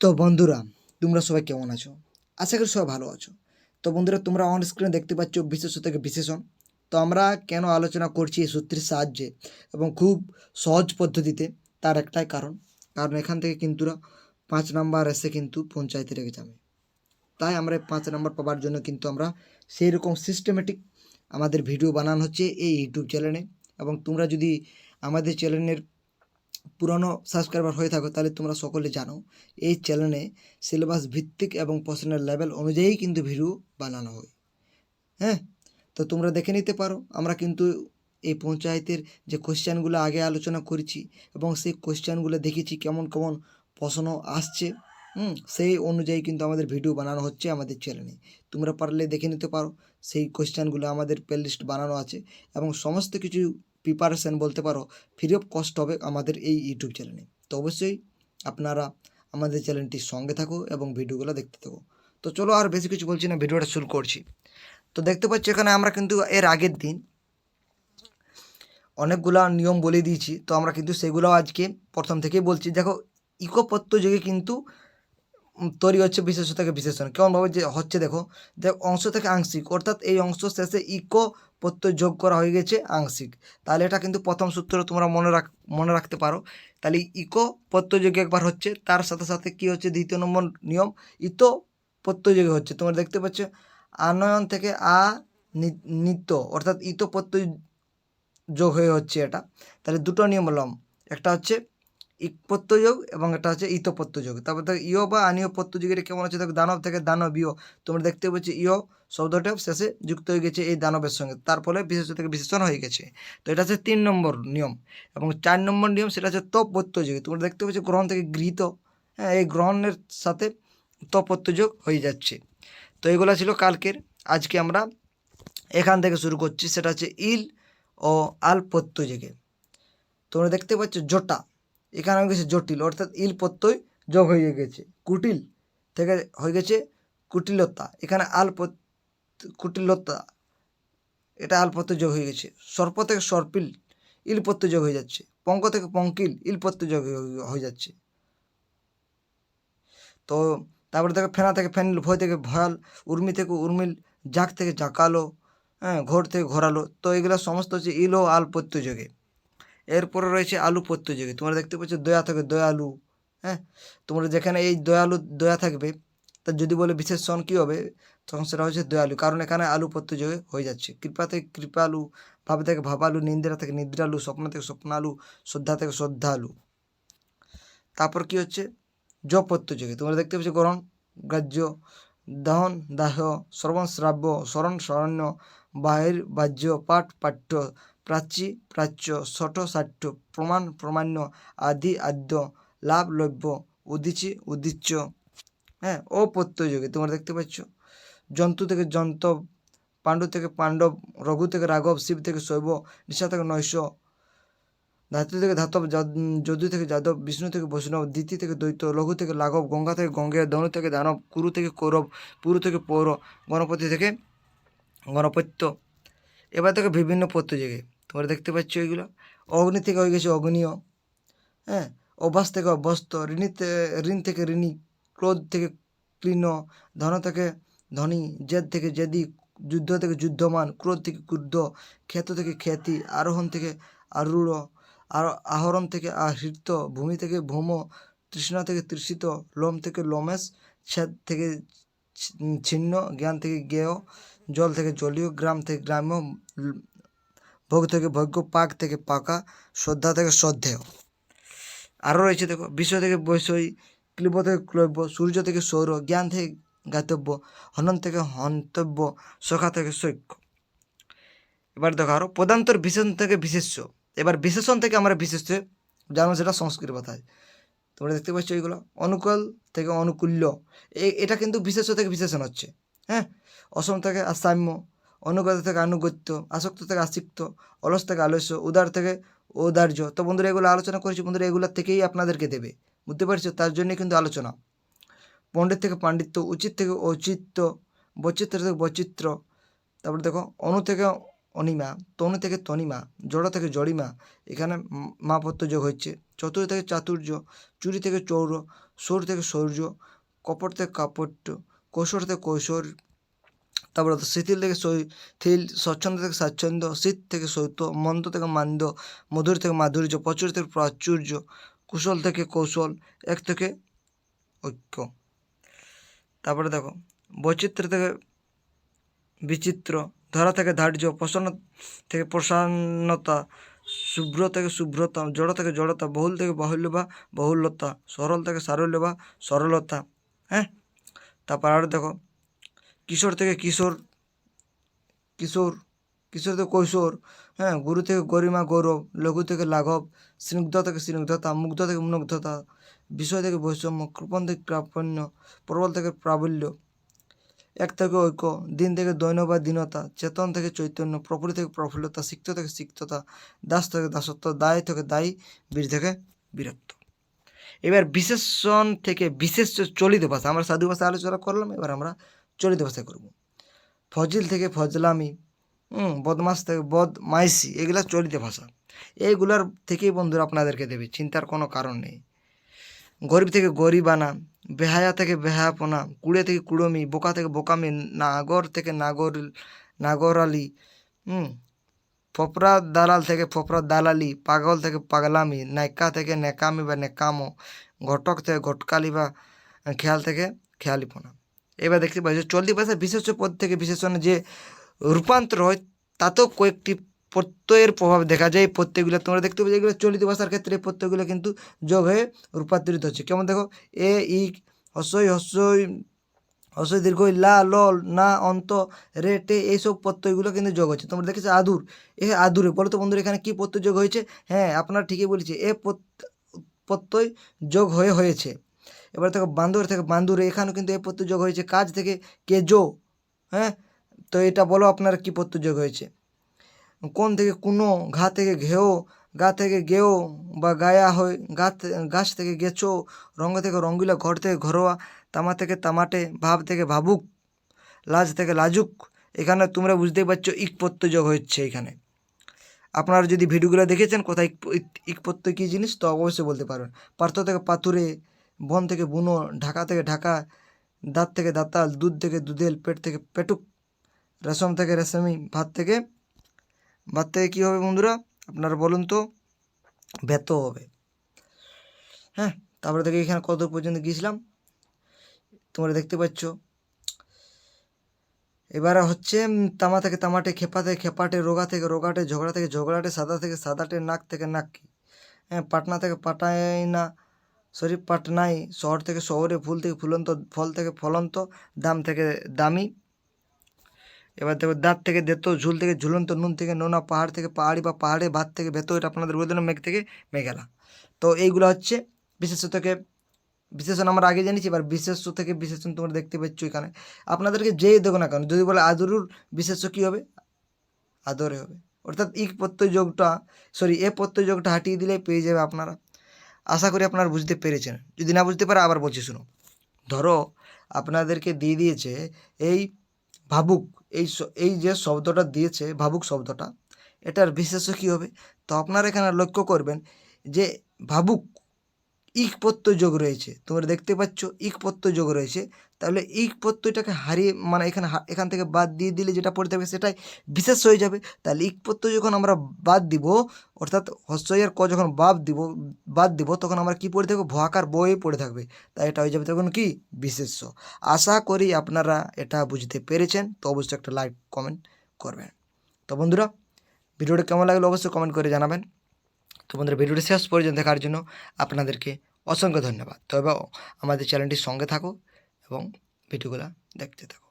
তো বন্ধুরা, তোমরা সবাই কেমন আছো? আশা করি সবাই ভালো আছো। তো বন্ধুরা, তোমরা অন স্ক্রিনে দেখতে পাচ্ছ বিশেষ থেকে বিশেষণ। তো আমরা কেন আলোচনা করছি এই সূত্রের সাহায্যে এবং খুব সহজ পদ্ধতিতে, তার একটাই কারণ। কারণ এখান থেকে কিন্তু পাঁচ নাম্বার এসে কিন্তু পঞ্চায়েতের এক্সামে তাই আমরা পাঁচ নাম্বার পাওয়ার জন্য কিন্তু আমরা সেই রকম সিস্টেমেটিক আমাদের ভিডিও বানানো হচ্ছে এই ইউটিউব চ্যানেলে এবং তোমরা যদি আমাদের চ্যানেলের পুরনো সাবস্ক্রাইবার হয়ে থাকো, তাহলে তোমরা সকলে জানো, এই চ্যানেলে সিলেবাস ভিত্তিক এবং প্রশ্নের লেভেল অনুযায়ী কিন্তু ভিডিও বানানো হয়। হ্যাঁ? তো তোমরা দেখে নিতে পারো, আমরা কিন্তু এই পঞ্চায়েতের যে কোশ্চেনগুলো আগে আলোচনা করেছি এবং সেই কোশ্চেনগুলো দেখেছি কেমন কেমন প্রশ্ন আসছে, হুম? সেই অনুযায়ী কিন্তু আমাদের ভিডিও বানানো হচ্ছে আমাদের চ্যানেলে তোমরা পারলে দেখে নিতে পারো, সেই কোশ্চেনগুলো আমাদের প্লেলিস্ট বানানো আছে এবং সমস্ত কিছু প্রিপারেশন বলতে পারো ফ্রি অফ কস্ট হবে আমাদের এই ইউটিউব চ্যানেলে তো অবশ্যই আপনারা আমাদের চ্যানেলটির সঙ্গে থাকো এবং ভিডিওগুলো দেখতে থাকো। তো চলো আর বেশি কিছু বলছি না, ভিডিওটা শুরু করছি। তো দেখতে পাচ্ছি এখানে আমরা কিন্তু এর আগের দিন অনেকগুলা নিয়ম বলে দিয়েছি। তো আমরা কিন্তু সেগুলো আজকে প্রথম থেকেই বলছি। দেখো ইকোপত্য যুগে কিন্তু তৈরি হচ্ছে বিশেষ থেকে বিশেষণ কেমনভাবে যে হচ্ছে দেখো দেখ অংশ থেকে আংশিক, অর্থাৎ এই অংশ শেষে ইকো প্রত্যয় যোগ করা হয়ে গেছে আংশিক। তাহলে এটা কিন্তু প্রথম সূত্র তোমরা মনে রাখ, মনে রাখতে পারো। তাহলে ইকো প্রত্যযোগে একবার হচ্ছে, তার সাথে সাথে কি হচ্ছে, দ্বিতীয় নম্বর নিয়ম, ইতো প্রত্যযোগে হচ্ছে। তোমরা দেখতে পাচ্ছ, আনয়ন থেকে আ নিত্য, অর্থাৎ ইতো প্রত্যয় যোগ হয়ে হচ্ছে এটা। তাহলে দুটো নিয়ম বললাম একটা হচ্ছে ইক প্রত্যযোগ এবং এটা হচ্ছে ইত প্রত্যযোগ তারপর দেখো ইয় বা আনীয় প্রত্যযোগ এটা কেমন হচ্ছে দেখো দানব থেকে দানবীয় তোমরা দেখতে পাচ্ছি ইয় শব্দটা শেষে যুক্ত হয়ে গেছে এই দানবের সঙ্গে। তার ফলে বিশেষ থেকে বিশেষণ হয়ে গেছে। তো এটা হচ্ছে তিন নম্বর নিয়ম এবং চার নম্বর নিয়ম সেটা হচ্ছে তপ প্রত্যযোগ তোমরা দেখতে পাচ্ছ গ্রহণ থেকে গৃহীত হ্যাঁ এই গ্রহণের সাথে তপ প্রত্যযোগ হয়ে যাচ্ছে। তো এগুলো ছিল কালকের। আজকে আমরা এখান থেকে শুরু করছি। সেটা হচ্ছে ইল ও আল প্রত্যযোগে তোমরা দেখতে পাচ্ছ জটা। এখানে হয়ে গেছে জটিল, অর্থাৎ ইল প্রত্যয় যোগ হয়ে গেছে। কুটিল থেকে হয়ে গেছে কুটিলতা, এখানে আল কুটিলতা, এটা আল প্রত্যয় যোগ হয়ে গেছে। সর্প থেকে সর্পিল, ইল প্রত্যয় যোগ হয়ে যাচ্ছে। পঙ্ক থেকে পঙ্কিল, ইল প্রত্যয় যোগ হয়ে- যাচ্ছে। তো তারপরে দেখো ফেনা থেকে ফেনিল, ভয় থেকে ভয়াল, উর্মি থেকে উর্মিল, জাক থেকে জাকালো হ্যাঁ ঘোর থেকে ঘোরালো। তো এগুলো সমস্ত হচ্ছে ইল ও আল প্রত্যয় যোগে। এরপরে রয়েছে আলু প্রত্যযোগী তোমরা দেখতে পাচ্ছ দয়া থেকে দয়ালু হ্যাঁ? তোমরা যেখানে এই দয়ালু, দয়া থাকবে, তা যদি বলে বিশেষণ কী হবে, তখন সেটা হচ্ছে দয়ালু, কারণ এখানে আলু প্রত্যযোগে হয়ে যাচ্ছে। কৃপা থেকে কৃপালু, ভাব থেকে ভাবালু, নিন্দ্রা থেকে নিদ্রালু, স্বপ্ন থেকে স্বপ্নালু, শ্রদ্ধা থেকে শ্রদ্ধালু। তারপর কি হচ্ছে? জ প্রত্যযোগে তোমরা দেখতে পাচ্ছ গ্রহণ গ্রাহ্য, দহন, দাহ, শ্রবণ, শ্রাব্য, স্মরণ স্মরণ্য বাহির, বাহ্য, পাঠ, পাঠ্য প্রাচী প্রাচ্য ষট সাঠ্য প্রমাণ, প্রমাণ্য আদি আদ্য, লাভ, লভ্য, উদিচি উদিচ্য হ্যাঁ প্রত্যযোগে তোমরা দেখতে পাচ্ছ? জন্তু থেকে জন্তব পাণ্ডু থেকে পাণ্ডব, রঘু থেকে রাঘব, শিব থেকে শৈব, নিশা থেকে নৈশ, ধাতু থেকে ধাতব যদু থেকে যাদব, বিষ্ণু থেকে বৈষ্ণব দিতি থেকে দ্বৈত, লঘু থেকে লাঘব, গঙ্গা থেকে গঙ্গে ধনু থেকে দানব, কুরু থেকে কৌরব, পুরু থেকে পৌর, গণপতি থেকে গণপত্য। এবার থেকে বিভিন্ন প্রত্যযোগে। তোমরা দেখতে পাচ্ছ এগুলো। অগ্নি থেকে হয়ে গেছে অগ্নিয় হ্যাঁ? অভ্যাস থেকে অভ্যস্ত ঋণী তে- ঋণ থেকে ঋণী, ক্রোধ থেকে ক্লীন ধন থেকে ধনী, জেদ থেকে জেদি, যুদ্ধ থেকে যুদ্ধমান, ক্রোধ থেকে ক্রুদ্ধ, খ্যাত থেকে খ্যাতি, আরোহণ থেকে আরূঢ়, আর আহরণ থেকে আহৃত, ভূমি থেকে ভূম, তৃষ্ণা থেকে তৃষিত লোম থেকে লোমেশ, ছেদ থেকে ছিন্ন, জ্ঞান থেকে জ্ঞেয়, জল থেকে জলীয়, গ্রাম থেকে গ্রাম্য ভোগ থেকে ভোগ্য, পাক থেকে পাকা, শ্রদ্ধা থেকে শ্রদ্ধেয়। আরও রয়েছে দেখো বিশ্ব থেকে বৈষয়ী ক্লিব থেকে ক্লব্য, সূর্য থেকে সৌর, জ্ঞান থেকে জ্ঞাতব্য, হনন থেকে হন্তব্য, সখা থেকে সৈক্য। এবার দেখো আরও, পদান্তর বিশেষণ থেকে বিশেষ্য। এবার বিশেষণ থেকে আমরা বিশেষ্য জানো সেটা সংস্কৃত কথায় তোমরা দেখতে পাচ্ছ এইগুলো অনুকূল থেকে অনুকূল্য। এটা কিন্তু বিশেষ্য থেকে বিশেষণ হচ্ছে হ্যাঁ? অসম থেকে আসাম্য অনুগত থেকে আনুগত্য, আসক্ত থেকে আসিক্ত, অলস থেকে আলস্য, উদার থেকে ঔদার্য। তো বন্ধুরা, এগুলো আলোচনা করেছি। বন্ধুরা এগুলোর থেকেই আপনাদেরকে দেবে। বুঝতে পারছ? তার জন্যই কিন্তু আলোচনা। পণ্ডিত থেকে পাণ্ডিত্য, উচিত থেকে ঔচিত্য, বৈচিত্র্য থেকে বৈচিত্র্য, তারপরে দেখো, অনু থেকে অনিমা, তনু থেকে তনিমা, জড় থেকে জড়িমা, এখানে মাপত্য যোগ হচ্ছে চতুর থেকে চাতুর্য, চুরি থেকে চৌর, সৌর থেকে সৌর্য, কপট থেকে কাপট্য কৈশোর থেকে কৈশোর তারপরে শিথিল থেকে শৈথিল স্বচ্ছন্দ থেকে স্বাচ্ছন্দ্য, শীত থেকে শৈত্য, মন্দ থেকে মান্দ, মধুর থেকে মাধুর্য, প্রচুর থেকে প্রাচুর্য, কুশল থেকে কৌশল, এক থেকে ঐক্য। তারপরে দেখো, বৈচিত্র্য থেকে বিচিত্র, ধরা থেকে ধার্য, প্রসন্ন থেকে প্রসন্নতা, শুভ্র থেকে শুভ্রতা, জড় থেকে জড়তা, বহুল থেকে বাহুল্য বা বহুল্যতা সরল থেকে সারল্য বা সরলতা হ্যাঁ? তারপর আর দেখো কিশোর থেকে কিশোর কিশোর কিশোর থেকে কৈশোর হ্যাঁ গুরু থেকে গরিমা গৌরব, লঘু থেকে লাঘব, স্নিগ্ধ থেকে স্নিগ্ধতা, মুগ্ধ থেকে মুগ্ধতা, বিষয় থেকে বৈষম্য, কৃপণ থেকে কৃপণ্য প্রবল থেকে প্রাবল্য, এক থেকে ঐক্য, দিন থেকে দৈন্য বা দীনতা, চেতন থেকে চৈতন্য প্রফুল্ল থেকে প্রফুল্লতা, সিক্ত থেকে সিক্ততা, দাস থেকে দাসত্ব, দায় থেকে দায়ী, বীর থেকে বীরত্ব। এবার বিশেষণ থেকে বিশেষ চলিত ভাষা, আমরা সাধু ভাষা আলোচনা করলাম, এবার আমরা চলিত ভাষায় করব। ফজিল থেকে ফজলামি, হুম, বদমাস থেকে বদমাইশি এগুলা চলিত ভাষা। এইগুলার থেকেই বন্ধুরা আপনাদেরকে দেবে, চিন্তার কোনো কারণ নেই। গরিব থেকে গরিবানা, বেহায়া থেকে বেহায়াপনা, কুড়ে থেকে কুড়মি, বোকা থেকে বোকামি, নাগর থেকে নাগর, নাগরালি, হুম, ফপরা দালাল থেকে ফপরা দালালি, পাগল থেকে পাগলামি, নায়িকা থেকে নেকামি বা নেকামো ঘটক থেকে ঘটকালি বা খেয়াল থেকে খেয়ালিপনা। এবার দেখতে পাচ্ছি চলতি ভাষায় বিশেষ পদ থেকে বিশেষণে যে রূপান্তর হয়, তাতেও কয়েকটি প্রত্যয়ের প্রভাব দেখা যায়। প্রত্যয়গুলো তোমরা দেখতে পাচ্ছ, এগুলো চলিত ভাষার ক্ষেত্রে প্রত্যয়গুলো কিন্তু যোগ হয়ে রূপান্তরিত হচ্ছে। কেমন দেখো? এ, ই হস্যই হস্যই হস্যই দীর্ঘ লা ল না, অন্ত, রে, টে এইসব প্রত্যয়গুলো কিন্তু যোগ হচ্ছে। তোমরা দেখেছ আদুর। এ, আদুরে। বলো তো বন্ধুরা, এখানে কী প্রত্যয় যোগ হয়েছে? হ্যাঁ আপনারা ঠিকই বলেছে, এ প্রত- প্রত্যয় যোগ হয়ে হয়েছে। এবার থেকে বান্দর থেকে, বান্দুরে এখানেও কিন্তু এই প্রত্যয় যোগ হয়েছে। কাজ থেকে কেজো হ্যাঁ? তো এটা বলো আপনার কী প্রত্যয় যোগ হয়েছে? কোন থেকে কুনো, ঘা থেকে ঘেও, গা থেকে গেও বা গায়া হয়, গা গাছ থেকে গেছো, রঙ থেকে রঙ্গিলা, ঘর থেকে ঘরোয়া, তামা থেকে তামাটে, ভাব থেকে ভাবুক, লাজ থেকে লাজুক, এখানে তোমরা বুঝতেই পারছ ইক প্রত্যয় যোগ হচ্ছে এখানে। আপনারা যদি ভিডিওগুলো দেখেছেন কোথায় ইক প্রত্যয় কী জিনিস, তো অবশ্যই বলতে পারবেন। পার্থ থেকে পাথুরে বন থেকে বুনো, ঢাকা থেকে ঢাকা, দাঁত থেকে দাঁতাল, দুধ থেকে দুধেল, পেট থেকে পেটুক, রেশম থেকে রেশমি, ভাত থেকে ভাত থেকে কী হবে বন্ধুরা? আপনারা বলুন তো ব্যত হবে। হ্যাঁ তারপরে থেকে এখানে কত পর্যন্ত গিয়েছিলাম। তোমরা দেখতে পাচ্ছ। এবারে হচ্ছে তামা থেকে তামাটে খেপা থেকে খেপাটে, রোগা থেকে রোগাটে, ঝগড়া থেকে ঝগড়াটে, সাদা থেকে সাদাটে, নাক থেকে নাকি হ্যাঁ পাটনা থেকে পাটায়না সরি পাটনাই শহর থেকে শহরে ফুল থেকে ফুলন্ত, ফল থেকে ফলন্ত, দাম থেকে দামি। এবার দেখো দাঁত থেকে দেতো, ঝুল থেকে ঝুলন্ত, নুন থেকে নোনা, পাহাড় থেকে পাহাড়ি বা পাহাড়ে ভাত থেকে ভেতর এটা আপনাদের বলে দিলাম, মেঘ থেকে মেঘেলা তো এইগুলো হচ্ছে বিশেষ থেকে বিশেষণ আমরা আগে জানিছি, এবার বিশেষ্য থেকে বিশেষণ তোমরা দেখতে পাচ্ছ এখানে। আপনাদেরকে যেই দেখো না কেন, যদি বলে আদরুর বিশেষ্য কী হবে? আদরে হবে। অর্থাৎ ইক প্রত্যয় যোগটা সরি এ প্রত্যয় যোগটা হাঁটিয়ে দিলে পেয়ে যাবে আপনারা। আশা করি আপনারা বুঝতে পেরেছেন। যদি না বুঝতে পারে আবার বলছি শুনো ধরো, আপনাদেরকে দিয়ে দিয়েছে এই ভাবুক, এই এই যে শব্দটা দিয়েছে, ভাবুক শব্দটা, এটার বিশেষ কী হবে? তো আপনারা এখানে লক্ষ্য করবেন যে ভাবুক ইক যোগ রয়েছে। তোমরা দেখতে পাচ্ছ ইক যোগ রয়েছে। তাহলে ইক প্রত্যয়টাকে হারিয়ে মানে এখানে এখান থেকে বাদ দিয়ে দিলে যেটা পড়ে থাকবে সেটাই বিশেষ হয়ে যাবে। তাহলে ইক প্রত্যয় যখন আমরা বাদ দিব, অর্থাৎ হস্যয়ের ক যখন বাদ দিব বাদ দিব, তখন আমরা কি পড়ে থাকব? ভয়াকার বই পড়ে থাকবে। তাই এটা হয়ে যাবে তখন কি? বিশেষ্য আশা করি আপনারা এটা বুঝতে পেরেছেন। তো অবশ্যই একটা লাইক, কমেন্ট করবেন। তো বন্ধুরা, ভিডিওটা কেমন লাগল অবশ্যই কমেন্ট করে জানাবেন। তো বন্ধুরা ভিডিওটি শেষ পর্যন্ত দেখার জন্য আপনাদেরকে অসংখ্য ধন্যবাদ। তবে আমাদের চ্যানেলটির সঙ্গে থাকো এবং ভিডিওগুলো দেখতে থাকো।